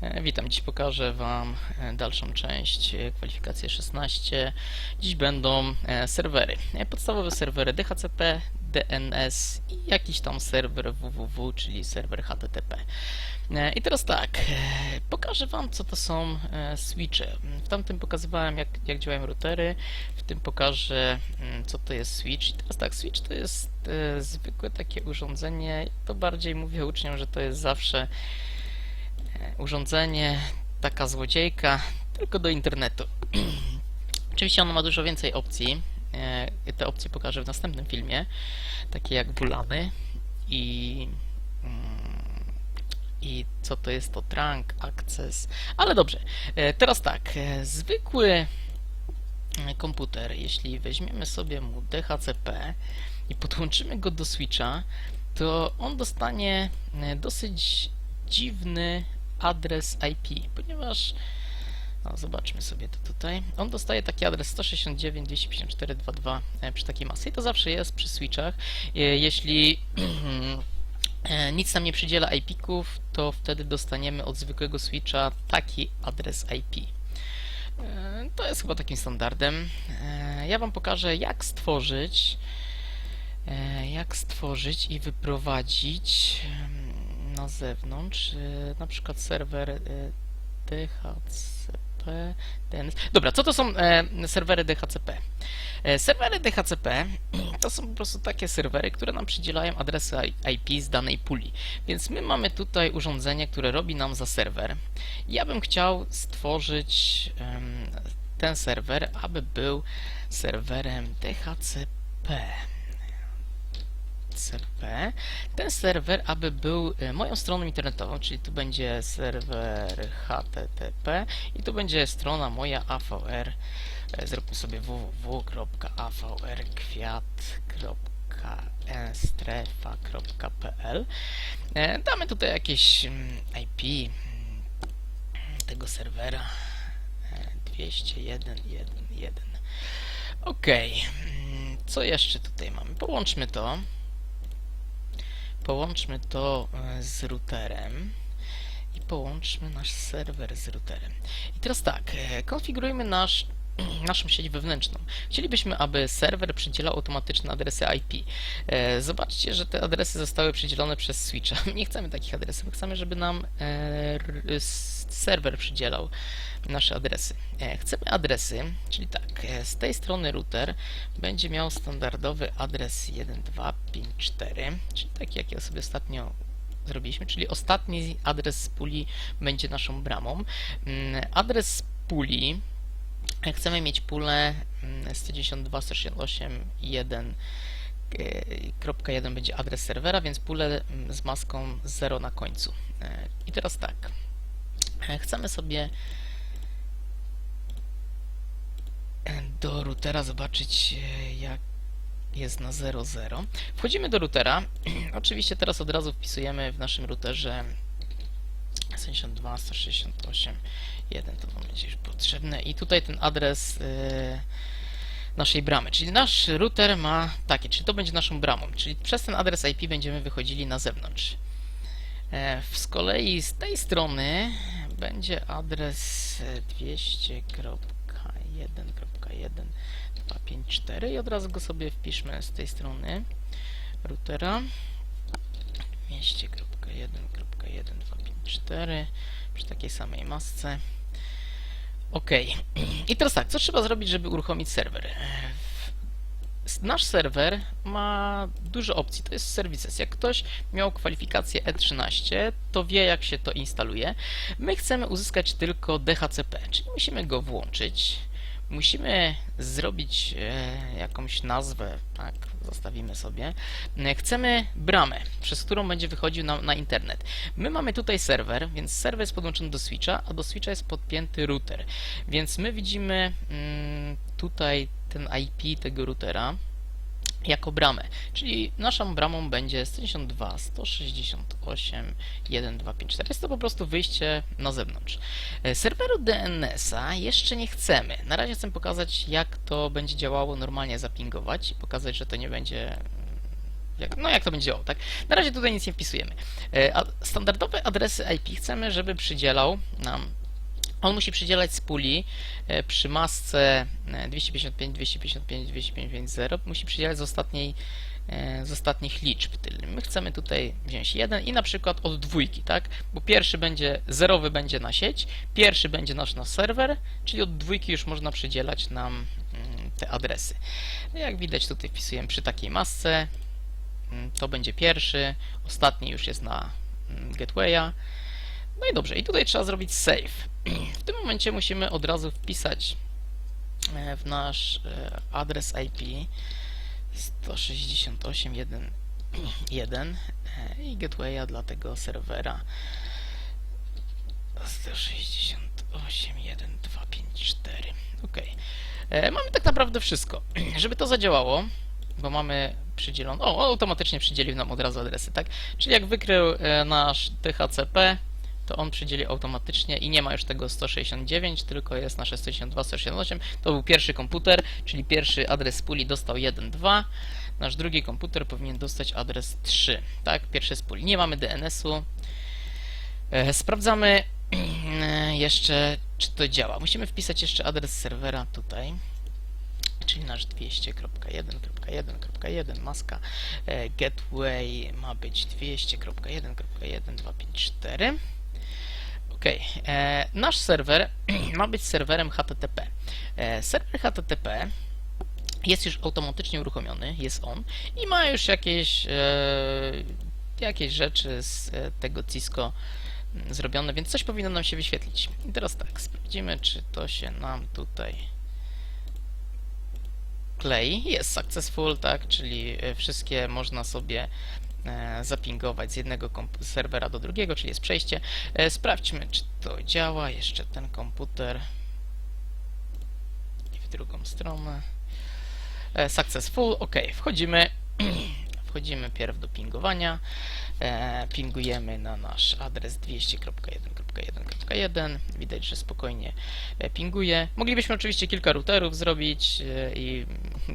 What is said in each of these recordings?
E, Witam, dziś pokażę Wam e, dalszą część e, kwalifikacji 16. Dziś będą serwery. Podstawowe serwery DHCP, DNS i jakiś tam serwer www, czyli serwer HTTP. I teraz tak, pokażę Wam co to są switche. W tamtym pokazywałem jak, jak działają routery, w tym pokażę mm, co to jest switch. I teraz tak, switch to jest zwykłe takie urządzenie, to bardziej mówię uczniom, że to jest zawsze urządzenie, taka złodziejka, tylko do internetu. Oczywiście ono ma dużo więcej opcji. E, Te opcje pokażę w następnym filmie, takie jak bulany i mm, i co to jest to trunk, access. Ale dobrze, e, teraz tak, e, zwykły e, komputer, jeśli weźmiemy sobie mu DHCP i podłączymy go do switcha, to on dostanie e, dosyć dziwny adres IP, ponieważ no, zobaczmy sobie to tutaj. On dostaje taki adres 169.254.2.2 e, przy takiej masy i to zawsze jest przy switchach. E, Jeśli e, nic nam nie przydziela IP-ków, to wtedy dostaniemy od zwykłego switcha taki adres IP. To jest chyba takim standardem. Ja Wam pokażę, jak stworzyć, jak stworzyć i wyprowadzić na zewnątrz, e, na przykład serwer e, DHCP. DNS. Dobra, co to są e, serwery DHCP? E, serwery DHCP to są po prostu takie serwery, które nam przydzielają adresy IP z danej puli. Więc my mamy tutaj urządzenie, które robi nam za serwer. Ja bym chciał stworzyć ten serwer, aby był serwerem DHCP. Ten serwer, aby był e, moją stroną internetową, czyli tu będzie serwer HTTP i tu będzie strona moja AVR. E, Zróbmy sobie www.avrkwiat.strefa.pl E, Damy tutaj jakieś mm, IP mm, tego serwera e, 201.1.1. Ok, mm, co jeszcze tutaj mamy? Połączmy to. Połączmy to e, z routerem i połączmy nasz serwer z routerem. I teraz tak, e, konfigurujmy nasz, naszą sieć wewnętrzną. Chcielibyśmy, aby serwer przydzielał automatyczne adresy IP. E, Zobaczcie, że te adresy zostały przydzielone przez switcha. Nie chcemy takich adresów, chcemy, żeby nam e, serwer przydzielał nasze adresy. E, Chcemy adresy, czyli tak, z tej strony router będzie miał standardowy adres 1254, czyli taki, jaki sobie ostatnio zrobiliśmy, czyli ostatni adres z puli będzie naszą bramą. Mm, Adres puli chcemy mieć pulę mm, 192.168.1 kropka 1 będzie adres serwera, więc pulę mm, z maską 0 na końcu. E, I teraz tak. E, Chcemy sobie do routera zobaczyć e, jak jest na 00. Wchodzimy do routera. Oczywiście teraz od razu wpisujemy w naszym routerze 72, 168, 1 to wam będzie już potrzebne. I tutaj ten adres e, naszej bramy, czyli nasz router ma taki, czyli to będzie naszą bramą, czyli przez ten adres IP będziemy wychodzili na zewnątrz. E, Z kolei z tej strony będzie adres e, 200.1.1.254 i od razu go sobie wpiszmy z tej strony routera 200.1.1.254 przy takiej samej masce. Ok. I teraz tak, co trzeba zrobić, żeby uruchomić serwer? E, Nasz serwer ma dużo opcji, to jest serwices. Jak ktoś miał kwalifikację E13, to wie jak się to instaluje. My chcemy uzyskać tylko DHCP, czyli musimy go włączyć. Musimy zrobić e, jakąś nazwę, tak, zostawimy sobie. E, Chcemy bramę, przez którą będzie wychodził na, na internet. My mamy tutaj serwer, więc serwer jest podłączony do switcha, a do switcha jest podpięty router. Więc my widzimy mm, tutaj ten IP tego routera jako bramę, czyli naszą bramą będzie 192, 168, 1254. Jest to po prostu wyjście na zewnątrz. E, Serweru DNS-a jeszcze nie chcemy. Na razie chcę pokazać, jak to będzie działało normalnie zapingować i pokazać, że to nie będzie jak, no jak to będzie działało, tak? Na razie tutaj nic nie wpisujemy. E, standardowe adresy IP chcemy, żeby przydzielał nam on musi przydzielać z puli e, przy masce e, 255, 255, 255, 0 musi przydzielać z ostatniej e, z ostatnich liczb. My chcemy tutaj wziąć jeden i na przykład od dwójki, tak? Bo pierwszy będzie, zerowy będzie na sieć, pierwszy będzie nasz na serwer, czyli od dwójki już można przydzielać nam mm, te adresy. Jak widać tutaj wpisujemy przy takiej masce, mm, to będzie pierwszy, ostatni już jest na mm, gatewaya. No i dobrze, i tutaj trzeba zrobić save. W tym momencie musimy od razu wpisać e, w nasz e, adres IP 168.1.1 e, i gatewaya dla tego serwera 168.1.254. Ok. Mamy tak naprawdę wszystko. Żeby to zadziałało, bo mamy przydzieloną. O, automatycznie przydzielił nam od razu adresy, tak? Czyli jak wykrył nasz DHCP, to on przydzieli automatycznie i nie ma już tego 169, tylko jest nasze 162, 168. To był pierwszy komputer, czyli pierwszy adres puli dostał 1, 2. Nasz drugi komputer powinien dostać adres 3, tak? Pierwszy z puli. Nie mamy DNS-u. E, Sprawdzamy jeszcze, czy to działa. Musimy wpisać jeszcze adres serwera tutaj czyli nasz 200.1.1.1 maska e, gateway ma być 200.1.1.254 Ok, e, nasz serwer ma być serwerem HTTP. E, serwer HTTP jest już automatycznie uruchomiony, jest on i ma już jakieś, e, jakieś rzeczy z tego Cisco mm, zrobione, więc coś powinno nam się wyświetlić. I teraz tak, sprawdzimy, czy to się nam tutaj klei. Jest successful, tak, czyli wszystkie można sobie zapingować z jednego serwera do drugiego, czyli jest przejście. E, Sprawdźmy, czy to działa. Jeszcze ten komputer i w drugą stronę. E, Successful, ok, wchodzimy. Wchodzimy pierw do pingowania. E, pingujemy na nasz adres 200.1.1.1. Widać, że spokojnie e, pinguje. Moglibyśmy oczywiście kilka routerów zrobić e, i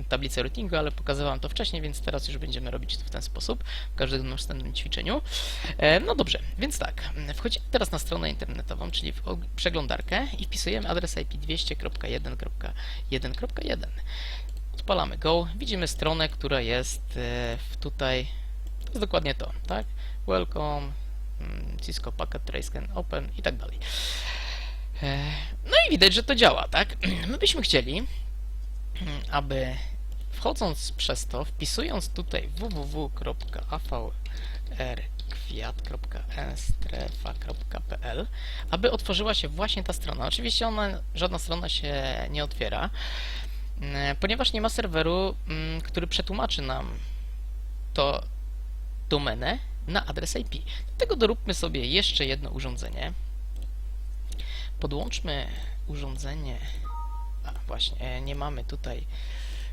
tablicę routingu, ale pokazywałem to wcześniej, więc teraz już będziemy robić to w ten sposób w każdym następnym ćwiczeniu. E, no dobrze, więc tak. Wchodzimy teraz na stronę internetową, czyli w przeglądarkę i wpisujemy adres IP 200.1.1.1. Odpalamy Go. Widzimy stronę, która jest e, tutaj. To jest dokładnie to, tak? Welcome, mm, Cisco Packet Trace Scan Open i tak dalej. E, No i widać, że to działa, tak? My byśmy chcieli, mm, aby wchodząc przez to, wpisując tutaj www.avrkwiat.nstrefa.pl, aby otworzyła się właśnie ta strona. Oczywiście ona, żadna strona się nie otwiera, ponieważ nie ma serweru, mm, który przetłumaczy nam to domenę na adres IP. Dlatego doróbmy sobie jeszcze jedno urządzenie. Podłączmy urządzenie. A właśnie, e, nie mamy tutaj,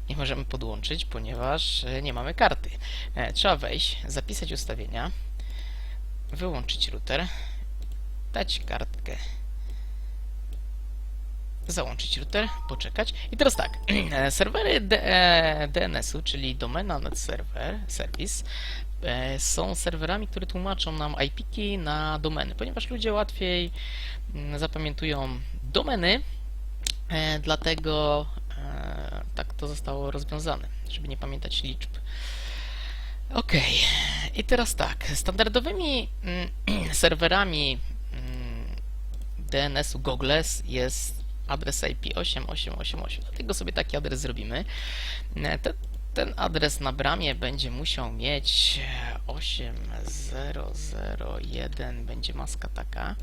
nie możemy podłączyć, ponieważ e, nie mamy karty. E, Trzeba wejść, zapisać ustawienia, wyłączyć router, dać kartkę załączyć router, poczekać. I teraz tak, e, serwery D- e, DNS-u, czyli Domena Net Server, Service, są serwerami, które tłumaczą nam IP-ki na domeny, ponieważ ludzie łatwiej mm, zapamiętują domeny, e, dlatego tak to zostało rozwiązane, żeby nie pamiętać liczb. Ok, i teraz tak, standardowymi mm, serwerami mm, DNS-u Googles jest adres IP 8888. Dlatego sobie taki adres zrobimy. E, Ten, ten adres na bramie będzie musiał mieć 8001, będzie maska taka.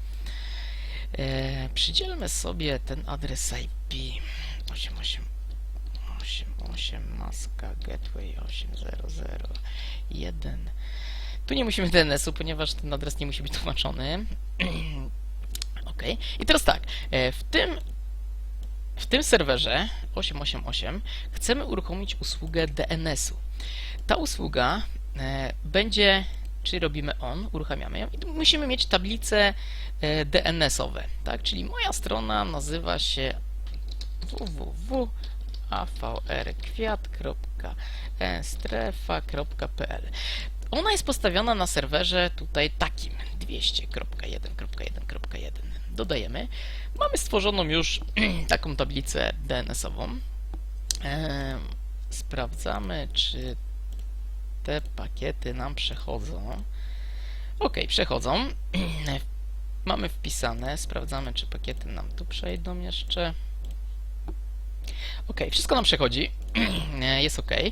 E, przydzielmy sobie ten adres IP 8888 maska gateway 8001. Tu nie musimy DNS-u, ponieważ ten adres nie musi być tłumaczony. ok. I teraz tak, e, w tym w tym serwerze 888 chcemy uruchomić usługę DNS-u. Ta usługa e, będzie, czyli robimy on, uruchamiamy ją i musimy mieć tablice e, DNS-owe, tak? Czyli moja strona nazywa się www.avrkwiat.nstrefa.pl www.strefa.pl Ona jest postawiona na serwerze tutaj takim 200.1.1.1. Dodajemy. Mamy stworzoną już taką tablicę DNS-ową. Em, Sprawdzamy, czy te pakiety nam przechodzą. Ok, przechodzą. Mamy wpisane, sprawdzamy, czy pakiety nam tu przejdą jeszcze. Ok, wszystko nam przechodzi. E, Jest ok. E,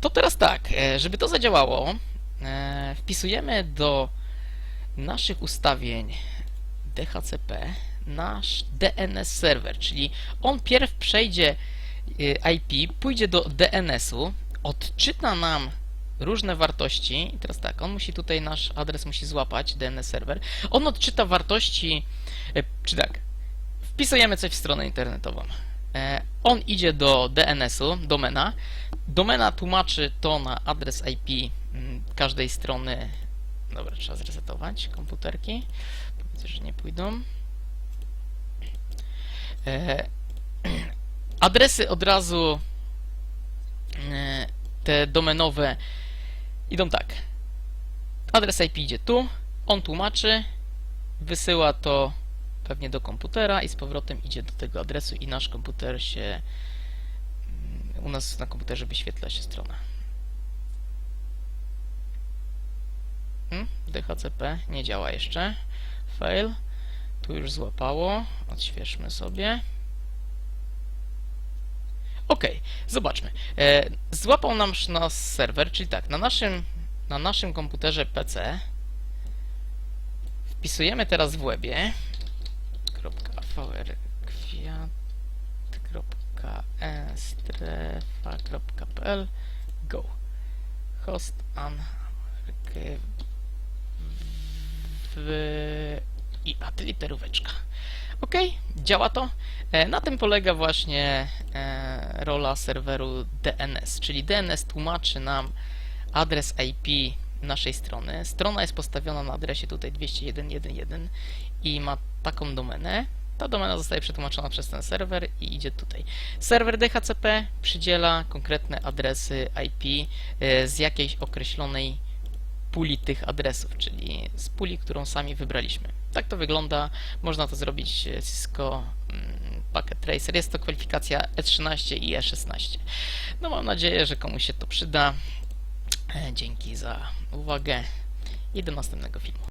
To teraz tak, e, żeby to zadziałało, e, wpisujemy do naszych ustawień DHCP nasz DNS serwer, czyli on pierw przejdzie e, IP, pójdzie do DNS-u, odczyta nam różne wartości. I teraz tak, on musi tutaj nasz adres musi złapać, DNS serwer. On odczyta wartości, e, czy tak, wpisujemy coś w stronę internetową. E, On idzie do DNS-u, domena. Domena tłumaczy to na adres IP mm, każdej strony. Dobra, trzeba zresetować komputerki. Powiedzmy, że nie pójdą. E, Adresy od razu e, te domenowe idą tak. Adres IP idzie tu, on tłumaczy, wysyła to pewnie do komputera i z powrotem idzie do tego adresu i nasz komputer się mm, u nas na komputerze wyświetla się strona. Hmm? DHCP nie działa jeszcze. Fail. Tu już złapało. Odświeżmy sobie. Ok, zobaczmy. E, złapał nam nas serwer, czyli tak, na naszym, na naszym komputerze PC wpisujemy teraz w webie go host w i a ty literóweczka. Ok, działa to. E, Na tym polega właśnie e, rola serweru DNS, czyli DNS tłumaczy nam adres IP naszej strony. Strona jest postawiona na adresie tutaj 201.1.1 i ma taką domenę. Ta domena zostaje przetłumaczona przez ten serwer i idzie tutaj. Serwer DHCP przydziela konkretne adresy IP e, z jakiejś określonej puli tych adresów, czyli z puli, którą sami wybraliśmy. Tak to wygląda. Można to zrobić e, Cisco mm, Packet Tracer. Jest to kwalifikacja E13 i E16. No mam nadzieję, że komuś się to przyda. E, Dzięki za uwagę i do następnego filmu.